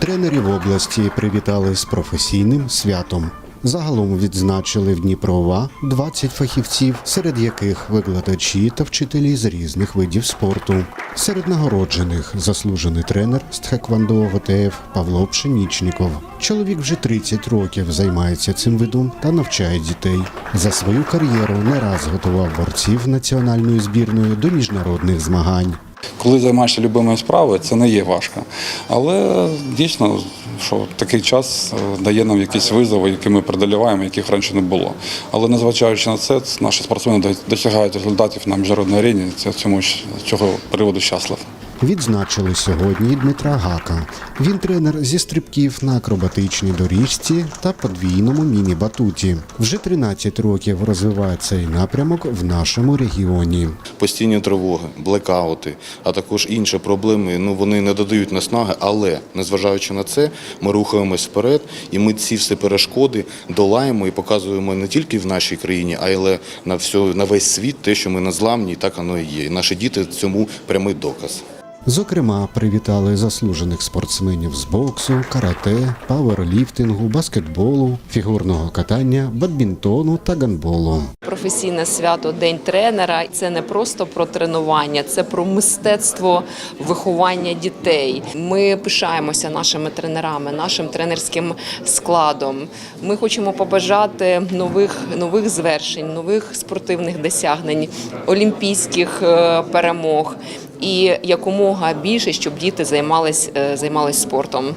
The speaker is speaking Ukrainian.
Тренерів області привітали з професійним святом. Загалом відзначили в Дніпрова 20 фахівців, серед яких викладачі та вчителі з різних видів спорту. Серед нагороджених заслужений тренер з тхеквондо ВТФ Павло Пшенічніков. Чоловік вже 30 років займається цим видом та навчає дітей. За свою кар'єру не раз готував борців національної збірної до міжнародних змагань. Коли займаєшся любимою справою, це не є важко. Але дійсно, що такий час е, дає нам якісь визови, які ми преодоліваємо, яких раніше не було. Але незважаючи на це, наші спортсмени досягають результатів на міжнародній арені. Це цьому цього приводу щаслив. Відзначили сьогодні Дмитра Гака. Він тренер зі стрибків на акробатичній доріжці та подвійному міні-батуті. Вже 13 років розвиває цей напрямок в нашому регіоні. постійні тривоги, блекаути, а також інші проблеми. Ну вони не додають наснаги, але незважаючи на це, ми рухаємось вперед, і ми ці всі перешкоди долаємо і показуємо не тільки в нашій країні, а й на всю на весь світ, те, що ми незламні, і так воно і є. І наші діти цьому прямий доказ. Зокрема, привітали заслужених спортсменів з боксу, карате, пауерліфтингу, баскетболу, фігурного катання, бадмінтону та гандболу. Професійне свято День тренера це не просто про тренування, це про мистецтво виховання дітей. Ми пишаємося нашими тренерами, нашим тренерським складом. Ми хочемо побажати нових нових звершень, нових спортивних досягнень, олімпійських е, перемог і якомога більше, щоб діти займались, е, займались спортом.